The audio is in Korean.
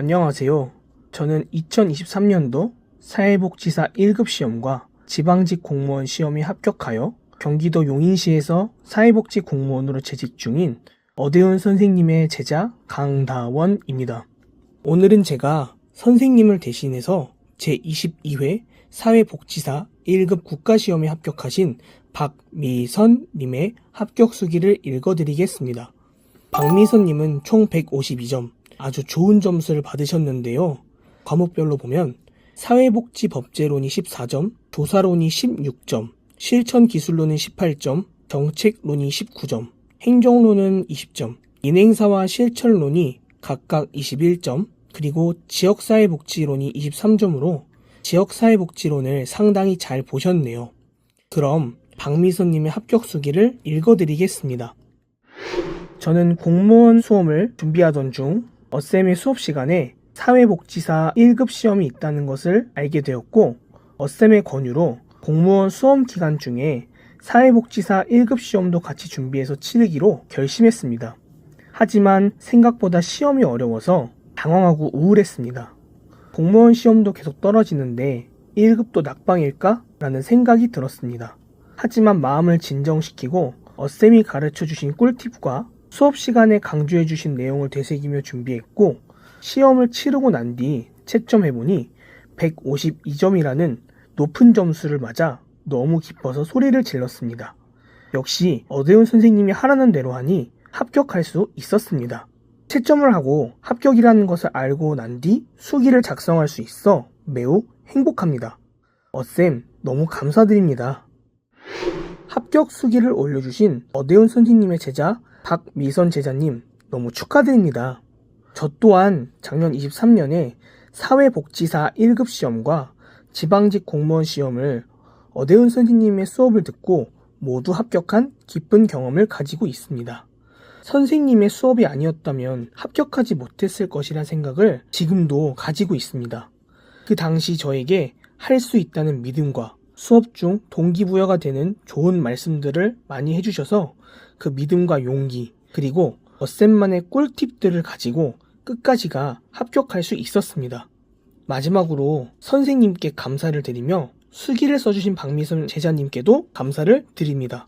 안녕하세요. 저는 2023년도 사회복지사 1급 시험과 지방직 공무원 시험에 합격하여 경기도 용인시에서 사회복지 공무원으로 재직 중인 어대훈 선생님의 제자 강다원입니다. 오늘은 제가 선생님을 대신해서 제22회 사회복지사 1급 국가시험에 합격하신 박미선님의 합격 수기를 읽어드리겠습니다. 박미선님은 총 152점, 아주 좋은 점수를 받으셨는데요. 과목별로 보면 사회복지법제론이 14점, 조사론이 16점, 실천기술론은 18점, 정책론이 19점, 행정론은 20점, 인행사와 실천론이 각각 21점, 그리고 지역사회복지론이 23점으로 지역사회복지론을 상당히 잘 보셨네요. 그럼 박미선님의 합격 수기를 읽어드리겠습니다. 저는 공무원 수험을 준비하던 중 어쌤의 수업 시간에 사회복지사 1급 시험이 있다는 것을 알게 되었고 어쌤의 권유로 공무원 수험 기간 중에 사회복지사 1급 시험도 같이 준비해서 치르기로 결심했습니다. 하지만 생각보다 시험이 어려워서 당황하고 우울했습니다. 공무원 시험도 계속 떨어지는데 1급도 낙방일까? 라는 생각이 들었습니다. 하지만 마음을 진정시키고 어쌤이 가르쳐 주신 꿀팁과 수업 시간에 강조해 주신 내용을 되새기며 준비했고 시험을 치르고 난 뒤 채점해 보니 152점이라는 높은 점수를 맞아 너무 기뻐서 소리를 질렀습니다. 역시 어대훈 선생님이 하라는 대로 하니 합격할 수 있었습니다. 채점을 하고 합격이라는 것을 알고 난 뒤 수기를 작성할 수 있어 매우 행복합니다. 어쌤 너무 감사드립니다. 합격 수기를 올려주신 어대훈 선생님의 제자 박미선 제자님 너무 축하드립니다. 저 또한 작년 23년에 사회복지사 1급 시험과 지방직 공무원 시험을 어대훈 선생님의 수업을 듣고 모두 합격한 기쁜 경험을 가지고 있습니다. 선생님의 수업이 아니었다면 합격하지 못했을 것이란 생각을 지금도 가지고 있습니다. 그 당시 저에게 할 수 있다는 믿음과 수업 중 동기부여가 되는 좋은 말씀들을 많이 해주셔서 그 믿음과 용기 그리고 어쌤만의 꿀팁들을 가지고 끝까지가 합격할 수 있었습니다. 마지막으로 선생님께 감사를 드리며 수기를 써주신 박미선 제자님께도 감사를 드립니다.